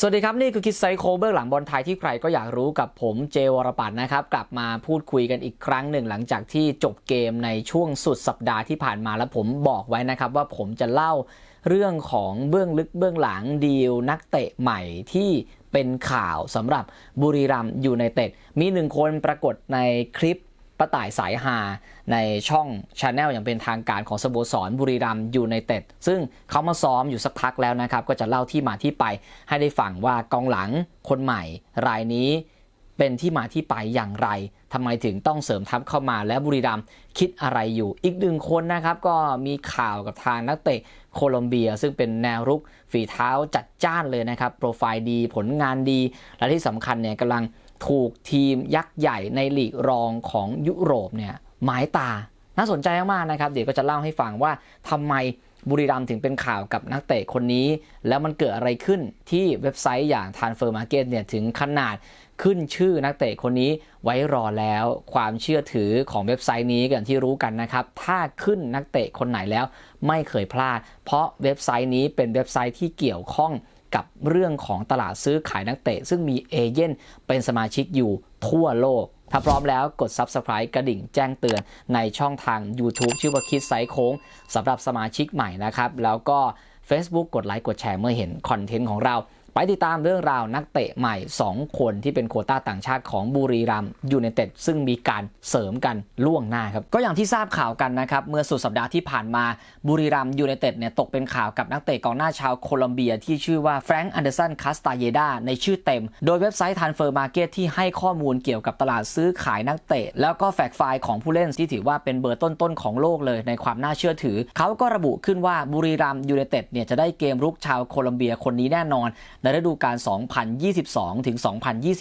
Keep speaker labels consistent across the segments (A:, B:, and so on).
A: สวัสดีครับ นี่คือคิดไซโคเบื้องหลังบอลไทยที่ใครก็อยากรู้กับผมเจวรปัตนนะครับ กลับมาพูดคุยกันอีกครั้งหนึ่งหลังจากที่จบเกมในช่วงสุดสัปดาห์ที่ผ่านมาแล้วผมบอกไว้นะครับ ว่าผมจะเล่าเรื่องของเบื้องลึกเบื้องหลังดีลนักเตะใหม่ที่เป็นข่าวสำหรับบุรีรัมย์ยูไนเต็ดมีหนึ่งคนปรากฏในคลิป ป้าต่ายสายหาในช่องชาแนลอย่างเป็นทางการของสโมสรบุรีรัมย์ยูไนเต็ดซึ่งเขามาซ้อมอยู่สักพักแล้วนะครับ ก็จะเล่าที่มาที่ไปให้ได้ฟังว่ากองหลังคนใหม่รายนี้เป็นที่มาที่ไปอย่างไรทำไมถึงต้องเสริมทัพเข้ามาและบุรีรัมย์คิดอะไรอยู่ อีกหนึ่งคนนะครับ ก็มีข่าวกับทางนักเตะโคลอมเบีย ซึ่งเป็นแนวรุกฝีเท้าจัดจ้านเลยนะครับ โปรไฟล์ดีผลงานดี และที่สำคัญเนี่ยกำลัง ถูกทีมยักษ์ใหญ่ในลีกรองของยุโรปเนี่ยหมายตา น่าสนใจมากๆนะครับ เดี๋ยวก็จะเล่าให้ฟังว่าทำไมบุรีรัมย์ถึงเป็นข่าวกับนักเตะคนนี้ แล้วมันเกิดอะไรขึ้นที่เว็บไซต์อย่าง Transfer Market เนี่ยถึงขนาดขึ้นชื่อนักเตะคนนี้ไว้รอแล้ว ความเชื่อถือของเว็บไซต์นี้กันที่รู้กันนะครับ ถ้าขึ้นนักเตะคนไหนแล้วไม่เคยพลาด เพราะเว็บไซต์นี้เป็นเว็บไซต์ที่เกี่ยวข้อง กับเรื่องของตลาดซื้อขายนักเตะ ซึ่งมีเอเย่นเป็นสมาชิกอยู่ทั่วโลก ถ้าพร้อมแล้วกด Subscribe กระดิ่งแจ้งเตือนในช่องทาง YouTube ชื่อว่าคิดไซโค้งสำหรับสมาชิกใหม่นะครับ แล้วก็ Facebook กดไลค์กดแชร์เมื่อเห็นคอนเทนต์ของเรา ไปติดตามเรื่องราวนักเตะใหม่ 2 คนที่เป็นโคต้าต่างชาติของบุรีรัมย์ยูไนเต็ดซึ่งมีการเสริมกันล่วงหน้าครับ ก็อย่างที่ทราบข่าวกันนะครับ เมื่อสุดสัปดาห์ที่ผ่านมาบุรีรัมย์ยูไนเต็ดเนี่ยตกเป็นข่าวกับนักเตะกองหน้าชาวโคลอมเบีย ที่ชื่อว่าแฟรงค์อันเดอร์สันคาสตาเยดาในชื่อเต็ม โดยเว็บไซต์ Transfer Market ที่ให้ข้อมูลเกี่ยวกับตลาดซื้อขายนักเตะ แล้วก็แฟกไฟล์ของผู้เล่นที่ถือว่าเป็นเบอร์ต้นๆของโลกเลยในความน่าเชื่อถือเขาก็ระบุขึ้นว่าบุรีรัมย์ยูไนเต็ดเนี่ยจะได้เกมรุกชาวโคลอมเบียคนนี้แน่นอนฤดูกาล 2022 ถึง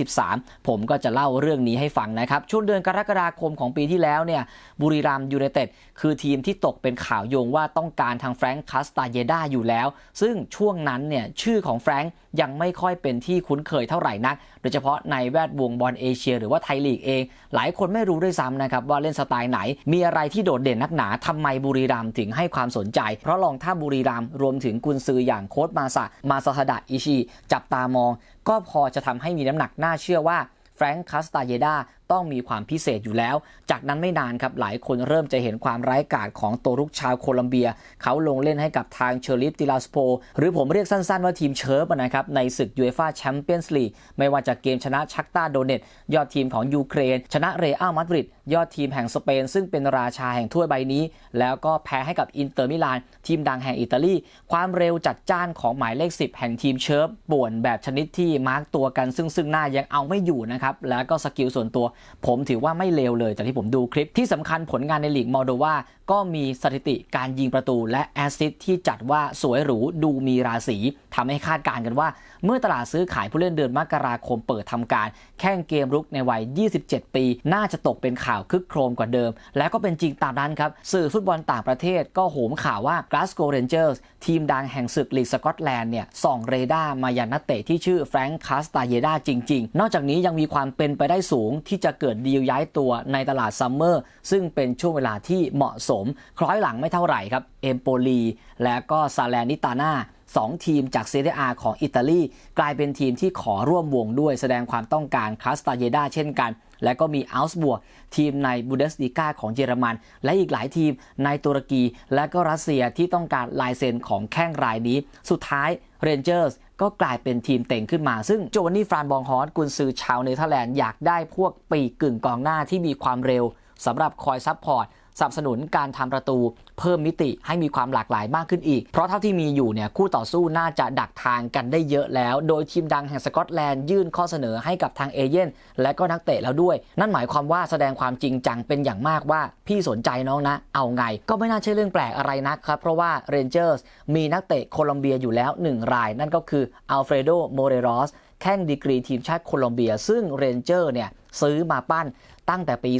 A: 2023 ผมก็จะเล่าเรื่องนี้ให้ฟังนะครับ ช่วงเดือนกรกฎาคมของปีที่แล้วเนี่ย บุรีรัมยูไนเต็ดคือทีมที่ตกเป็นข่าวโยงว่าต้องการทางแฟรงค์คาสตาเยดาอยู่แล้ว ซึ่งช่วงนั้นเนี่ยชื่อของแฟรงค์ ยังไม่ค่อยเป็นที่คุ้นเคยเท่าไหร่นัก โดยเฉพาะในแวดวงบอลเอเชีย หรือว่าไทยลีกเอง หลายคนไม่รู้ด้วยซ้ำนะครับว่าเล่นสไตล์ไหน มีอะไรที่โดดเด่นนักหนาทำไมบุรีรัมถึงให้ความสนใจ เพราะลองถ้าบุรีรัมรวมถึงกุนซืออย่างโค้ดมาสะมาซาฮดะอิชิจับตามอง ก็พอจะทำให้มีน้ำหนักน่าเชื่อว่าแฟรงค์คาสตาเยดา ต้องมีความพิเศษอยู่แล้ว จากนั้นไม่นานครับหลายคนเริ่มจะเห็นความร้ายกาจของตัวรุกชาวโคลัมเบีย เขาลงเล่นให้กับทางเชอริฟติลาสโป หรือผมเรียกสั้นๆว่าทีมเชิร์ฟนะครับในศึกยูเอฟ่าแชมเปี้ยนส์ลีกไม่ว่าจะเกมชนะชักตาโดเนตยอดทีมของยูเครน ชนะเรอัลมาดริดยอดทีมแห่งสเปน ซึ่งเป็นราชาแห่งถ้วยใบนี้ แล้วก็แพ้ให้กับอินเตอร์มิลานทีมดังแห่งอิตาลี ความเร็วจัดจ้านของหมายเลข 10 แห่งทีมเชิร์ฟป่วนแบบชนิดที่มาร์กตัวกันซึ่งซึ่งหน้ายังเอาไม่อยู่นะครับแล้วก็สกิลส่วนตัวผมถือว่าไม่เลวเลยจากที่ผมดูคลิปที่สำคัญผลงานในลีกมอลโดวาก็มีสถิติการยิงประตูและแอสซิสที่จัดว่าสวยหรูดูมีราศีทำให้คาดการณ์กันว่า เมื่อตลาดซื้อขายผู้เล่นเดือนมกราคมเปิดทำการ แข่งเกมรุกในวัย 27 ปี น่าจะตกเป็นข่าวคึกโครมกว่าเดิม และก็เป็นจริงตามนั้นครับ สื่อฟุตบอลต่างประเทศก็โหมข่าวว่า Glasgow Rangers ทีมดังแห่งศึกลีกสกอตแลนด์เนี่ยส่องเรดาร์มายันนักเตะที่ชื่อแฟรงค์คาสตาเยดาจริง ๆ นอกจากนี้ยังมีความเป็นไปได้สูงที่จะะเกิดดีลย้ายตัวในตลาดซัมเมอร์ซึ่งเป็นช่วงเวลาที่เหมาะสม คล้อยหลังไม่เท่าไหร่ครับเอมโปลีและก็ซาแลนิตาน่าสองทีมจากเซเรียอาของอิตาลี กลายเป็นทีมที่ขอร่วมวงด้วยแสดงความต้องการคาสตาเยดาเช่นกัน และก็มีอัลส์บัวทีมในบูเดสติก้าของเยอรมัน และอีกหลายทีมในตุรกี และก็รัสเซียที่ต้องการลายเซ็นของแข้งรายนี้ สุดท้ายเรนเจอร์ส ก็กลายเป็นทีมเต็งขึ้นมา ซึ่งโจวานนี่ฟรานบองฮอสกุนซือชาวเนเธอร์แลนด์อยากได้พวกปีกกึ่งกองหน้าที่มีความเร็ว สำหรับคอยซัพพอร์ตสนับสนุนการทำประตูเพิ่มมิติให้มีความหลากหลายมากขึ้นอีก เพราะเท่าที่มีอยู่เนี่ยคู่ต่อสู้น่าจะดักทางกันได้เยอะแล้ว โดยทีมดังแห่งสกอตแลนด์ยื่นข้อเสนอให้กับทางเอเย่นและก็นักเตะแล้วด้วย นั่นหมายความว่าแสดงความจริงจังเป็นอย่างมากว่า พี่สนใจน้องนะ เอาไง ก็ไม่น่าใช่เรื่องแปลกอะไรนะครับ เพราะว่าเรนเจอร์สมีนักเตะโคลอมเบียอยู่แล้ว 1 ราย นั่นก็คืออัลเฟรโดโมเรรอส แข้งดีกรีทีมชาติโคลอมเบีย ซึ่งเรนเจอร์เนี่ยซื้อมาปั้นตั้งแต่ปี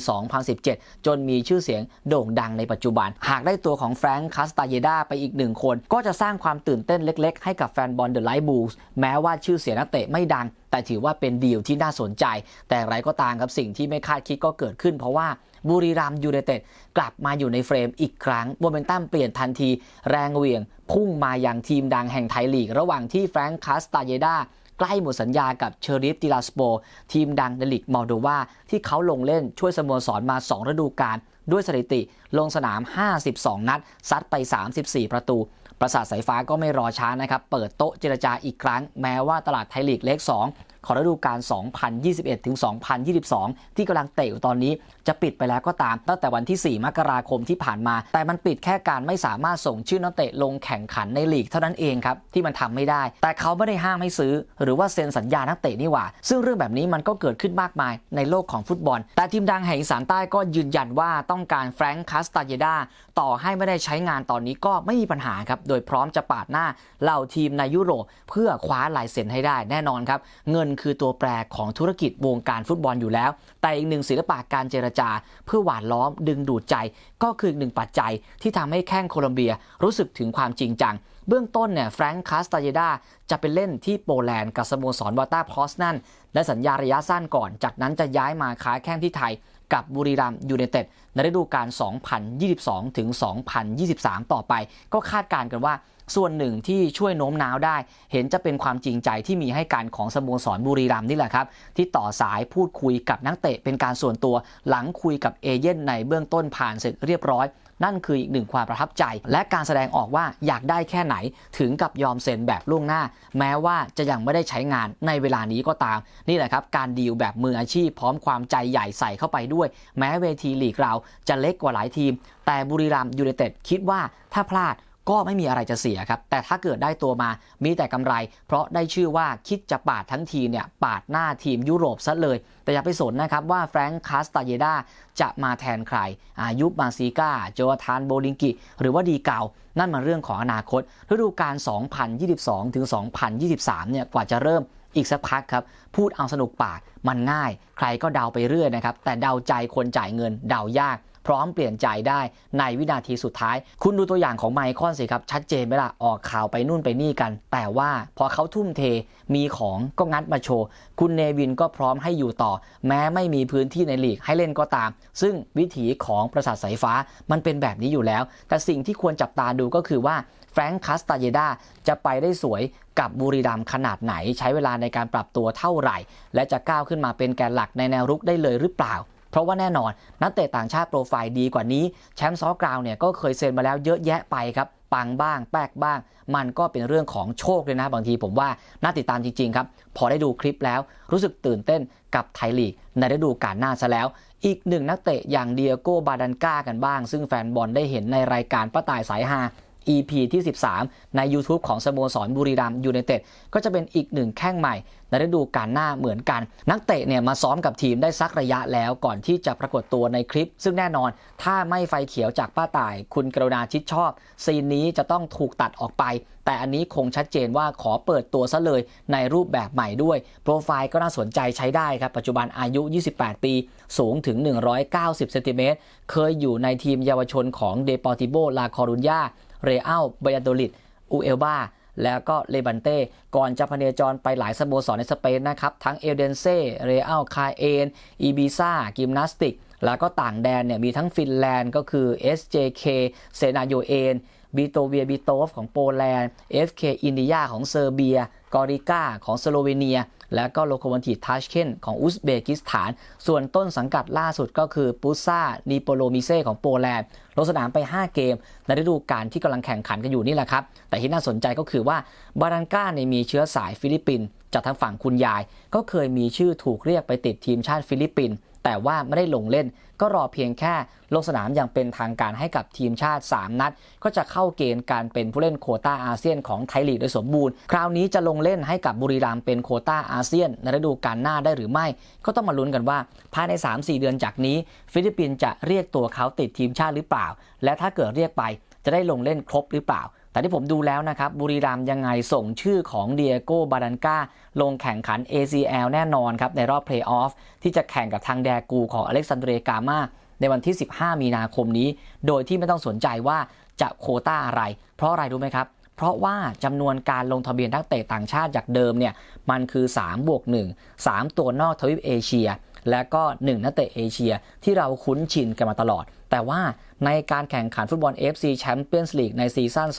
A: 2017 จนมีชื่อเสียงโด่งดังในปัจจุบัน หากได้ตัวของแฟรงค์คาสตาเยดาไปอีกหนึ่งคน ก็จะสร้างความตื่นเต้นเล็กๆ ให้กับแฟนบอลเดอะไลท์บูลส์แม้ว่าชื่อเสียงนักเตะไม่ดัง แต่ถือว่าเป็นดีลที่น่าสนใจ แต่ไรก็ตามครับสิ่งที่ไม่คาดคิดก็เกิดขึ้น เพราะว่าบุรีรัมยูไนเต็ดกลับมาอยู่ในเฟรมอีกครั้งโมเมนตัมเปลี่ยนทันที แรงเหวี่ยง พุ่งมาอย่างทีมดังแห่งไทยลีก ระหว่างที่แฟรงค์คาสตาเยดา ใกล้หมดสัญญากับเชอริฟติลาสโป ทีมดังในลีกมอลโดวาที่เขาลงเล่นช่วยสโมสรมา 2 ฤดูกาลด้วยสถิติลงสนาม 52 นัด ซัดไป 34 ประตู ประสาทสายฟ้าก็ไม่รอช้านะครับ เปิดโต๊ะเจรจาอีกครั้ง แม้ว่าตลาดไทยลีกเลข2 ของฤดูกาล 2021 ถึง 2022 ที่กำลังเตะอยู่ตอนนี้จะปิดไปแล้วก็ตาม ตั้งแต่วันที่ 4 มกราคมที่ผ่านมา แต่มันปิดแค่การไม่สามารถส่งชื่อนักเตะลงแข่งขันในลีกเท่านั้นเองครับที่มันทำไม่ได้ แต่เขาไม่ได้ห้ามให้ซื้อ หรือว่าเซ็นสัญญานักเตะนี่หว่า ซึ่งเรื่องแบบนี้มันก็เกิดขึ้นมากมายในโลกของฟุตบอล แต่ทีมดังแห่งอีสานใต้ก็ยืนยันว่าต้องการแฟรงค์คาสตาเยดาต่อให้ไม่ได้ใช้งานตอนนี้ก็ไม่มีปัญหาครับโดยพร้อมจะปาดหน้าเหล่าทีมในยุโรป เพื่อคว้าลายเซ็นให้ได้แน่นอนครับ เงินคือตัวแปรของธุรกิจวงการฟุตบอลอยู่แล้ว แต่อีกหนึ่งศิลปะการเจรจา เพื่อหวานล้อมดึงดูดใจ ก็คืออีกหนึ่งปัจจัยที่ทำให้แข้งโคลอมเบียรู้สึกถึงความจริงจัง เบื้องต้นเนี่ยแฟรงค์คาสตาเยดาจะไปเล่นที่โปแลนด์กับสโมสรวาตาพอสนั่นและสัญญาระยะสั้นก่อน จากนั้นจะย้ายมาค้าแข้งที่ไทยกับบุรีรัมย์ยูไนเต็ดในฤดูกาล 2022 ถึง 2023 ต่อไป ก็คาดการณ์กันว่า ส่วนหนึ่งที่ช่วยโน้มน้าวได้ เห็นจะเป็นความจริงใจที่มีให้การของสโมสรบุรีรัมย์นี่แหละครับ ที่ต่อสายพูดคุยกับนักเตะเป็นการส่วนตัวหลังคุยกับเอเย่นในเบื้องต้นผ่านเสร็จเรียบร้อย นั่นคืออีกหนึ่งความประทับใจ และการแสดงออกว่าอยากได้แค่ไหนถึงกับยอมเซ็นแบบล่วงหน้า แม้ว่าจะยังไม่ได้ใช้งานในเวลานี้ก็ตาม นี่แหละครับ การดีลแบบมืออาชีพพร้อมความใจใหญ่ใส่เข้าไปด้วย แม้เวทีลีกเราจะเล็กกว่าหลายทีม แต่บุรีรัมย์ยูไนเต็ดคิดว่าถ้าพลาด ก็ไม่มีอะไรจะเสียครับ แต่ถ้าเกิดได้ตัวมามีแต่กำไร เพราะได้ชื่อว่าคิดจะปาดทั้งทีมเนี่ยปาดหน้าทีมยุโรปซะเลย แต่อย่าไปสนนะครับว่าแฟรงค์คาสตาเยดาจะมาแทนใคร อายุมาซีกาโจวาธานโบลิงกิ หรือว่าดีเก่านั่นมันเรื่องของอนาคตฤดูกาล 2022 ถึง 2023 เนี่ยกว่าจะเริ่มอีกสักพักครับ พูดเอาสนุกปากมันง่าย ใครก็เดาไปเรื่อยนะครับ แต่เดาใจคนจ่ายเงินเดายาก พร้อมเปลี่ยนใจได้ในวินาทีสุดท้าย คุณดูตัวอย่างของไมคอนสิครับ ชัดเจนไหมล่ะ ออกข่าวไปนู่นไปนี่กัน แต่ว่าพอเขาทุ่มเทมีของก็งัดมาโชว์ คุณเนวินก็พร้อมให้อยู่ต่อ แม้ไม่มีพื้นที่ในลีกให้เล่นก็ตาม ซึ่งวิถีของประสาทสายฟ้ามันเป็นแบบนี้อยู่แล้ว แต่สิ่งที่ควรจับตาดูก็คือว่าแฟรงค์คาสตาเยดาจะไปได้สวยกับบุรีรัมขนาดไหน ใช้เวลาในการปรับตัวเท่าไหร่ และจะก้าวขึ้นมาเป็นแกนหลักในแนวรุกได้เลยหรือเปล่า ราะว่าแน่นอนนักเตะต่างชาติโปรไฟล์ดีกว่านี้แชมป์ซอกราวเนี่ยก็เคยเซ็นมาแล้วเยอะแยะไปครับปังบ้าง แป๊กบ้าง มันก็เป็นเรื่องของโชคเลยนะ บางทีผมว่าน่าติดตามจริง ๆ ครับ พอได้ดูคลิปแล้วรู้สึกตื่นเต้นกับไทยลีก ในฤดูกาลหน้าซะแล้ว อีกหนึ่งนักเตะอย่างเดียโก้บาดันกากันบ้าง ซึ่งแฟนบอลได้เห็นในรายการป้าตายสายฮา EP ที่ 13 ใน YouTube ของสโมสรบุรีรัมยูไนเต็ดก็จะเป็นอีกหนึ่งแข้งใหม่ ในฤดูกาลหน้าเหมือนกัน นักเตะเนี่ยมาซ้อมกับทีมได้สักระยะแล้วก่อนที่จะปรากฏตัวในคลิป ซึ่งแน่นอนถ้าไม่ไฟเขียวจากป้าต่าย คุณกรุณาชิดชอบ ซีนนี้จะต้องถูกตัดออกไป แต่อันนี้คงชัดเจนว่าขอเปิดตัวซะเลยในรูปแบบใหม่ด้วย โปรไฟล์ก็น่าสนใจใช้ได้ครับปัจจุบันอายุ 28 ปี สูงถึง 190เซนติเมตรเคยอยู่ในทีมเยาวชนของเดปอร์ติโบลาคอรุญญา เรอัลเบยาโดลิดอูเอลบาแล้วก็เลบันเต้ ก่อนจะพเนจรไปหลายสโมสรในสเปนนะครับ ทั้งเอเดนเซ่เรอัลคาเอนอีบิซ่ากิมนาสติก แล้วก็ต่างแดนเนี่ยมีทั้งฟินแลนด์ก็คือ SJK เซนาโยเอนบีโตเวียบีโตฟของโปแลนด์ FK อินเดียของเซอร์เบีย กอริกาของสโลเวเนีย แล้วก็โลโควันทีทัชเคนของอุซเบกิสถาน ส่วนต้นสังกัดล่าสุดก็คือปุซ่านิโปโลมิเซ่ของโปแลนด์ลงสนามไป 5 เกม ในฤดูกาลที่กำลังแข่งขันกันอยู่นี่แหละครับ แต่ที่น่าสนใจก็คือว่าบารันกาเนี่ยมีเชื้อสายฟิลิปปินส์จากทางฝั่งคุณยาย ก็เคยมีชื่อถูกเรียกไปติดทีมชาติฟิลิปปินส์แต่ว่าไม่ได้ลงเล่น ก็รอเพียงแค่ลงสนามอย่างเป็นทางการให้กับทีมชาติ 3 นัด ก็จะเข้าเกณฑ์การเป็นผู้เล่นโคต้าอาเซียนของไทยลีกโดยสมบูรณ์ คราวนี้จะลงเล่นให้กับบุรีรัมย์เป็นโคต้าอาเซียนในฤดูกาลหน้าได้หรือไม่ ก็ต้องมาลุ้นกันว่าภายใน 3-4 เดือนจากนี้ ฟิลิปปินส์จะเรียกตัวเขาติดทีมชาติหรือเปล่า และถ้าเกิดเรียกไปจะได้ลงเล่นครบหรือเปล่า แต่ที่ผมดูแล้วนะครับ บุรีรัมยังไงส่งชื่อของเดียโก้บาดันกาลงแข่งขัน ACL แน่นอนครับ ในรอบเพลย์ออฟที่จะแข่งกับทางแดกูของอเล็กซานเดรกามาในวันที่ 15 มีนาคมนี้ โดยที่ไม่ต้องสนใจว่าจะโคต้าอะไร เพราะอะไรรู้ไหมครับ เพราะว่าจำนวนการลงทะเบียนนักเตะต่างชาติจากเดิมเนี่ยมันคือ3บวก1 3 ตัวนอกทวีปเอเชีย และก็ 1 นักเตะเอเชียที่เราคุ้นชินกันมาตลอด แต่ว่าในการแข่งขันฟุตบอล FC Champions League ในซีซั่น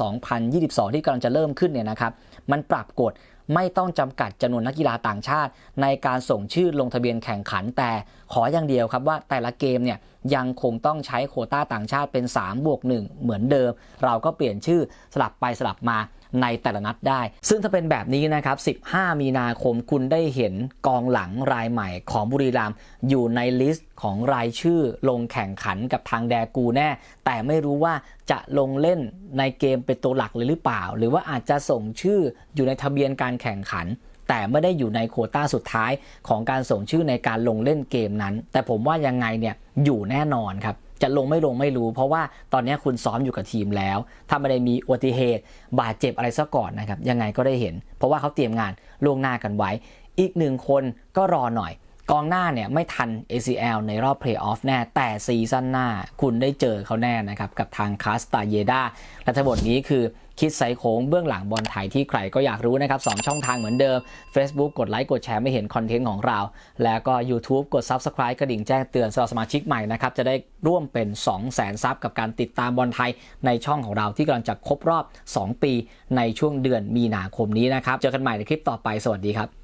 A: 2022 ที่กำลังจะเริ่มขึ้นเนี่ยนะครับ มันปรับกฎ ไม่ต้องจำกัดจำนวนนักกีฬาต่างชาติ ในการส่งชื่อลงทะเบียนแข่งขันแต่ขออย่างเดียวครับว่าแต่ละเกมเนี่ยยังคงต้องใช้โควต้าต่างชาติเป็น3บวก1เหมือนเดิม เราก็เปลี่ยนชื่อสลับไปสลับมา ในแต่ละนัดได้ ซึ่งถ้าเป็นแบบนี้นะครับ 15 มีนาคมคุณได้เห็นกองหลังรายใหม่ของบุรีรัมย์อยู่ในลิสต์ของรายชื่อลงแข่งขันกับทางแดกูแน่ แต่ไม่รู้ว่าจะลงเล่นในเกมเป็นตัวหลักเลยหรือเปล่า หรือว่าอาจจะส่งชื่ออยู่ในทะเบียนการแข่งขันแต่ไม่ได้อยู่ในโคต้าสุดท้ายของการส่งชื่อในการลงเล่นเกมนั้น แต่ผมว่ายังไงเนี่ยอยู่แน่นอนครับ จะลงไม่ลงไม่รู้ เพราะว่าตอนนี้คุณซ้อมอยู่กับทีมแล้ว ถ้าไม่ได้มีอุบัติเหตุ บาดเจ็บอะไรซะก่อนนะครับ ยังไงก็ได้เห็น เพราะว่าเขาเตรียมงานล่วงหน้ากันไว้ อีกหนึ่งคนก็รอหน่อย กองหน้าเนี่ยไม่ทัน ACL ในรอบเพลย์ออฟแน่ แต่ซีซั่นหน้า คุณได้เจอเขาแน่นะครับ กับทางคาสตาเยดาและทั้งหมดนี้คือ คิดไซโค้งเบื้องหลังบอลไทยที่ใครก็อยากรู้นะครับ2ช่องทางเหมือนเดิม Facebook กดไลค์กดแชร์ไม่เห็นคอนเทนต์ของเรา แล้วก็ YouTube กด Subscribe กระดิ่งแจ้งเตือนสำหรับสมาชิกใหม่นะครับจะได้ร่วมเป็น 2 0 0แสนซับกับการติดตามบอลไทยในช่องของเราที่กำลังจะครบรอบ 2 ปีในช่วงเดือนมีนาคมนี้นะครับเจอกันใหม่ในคลิปต่อไปสวัสดีครับ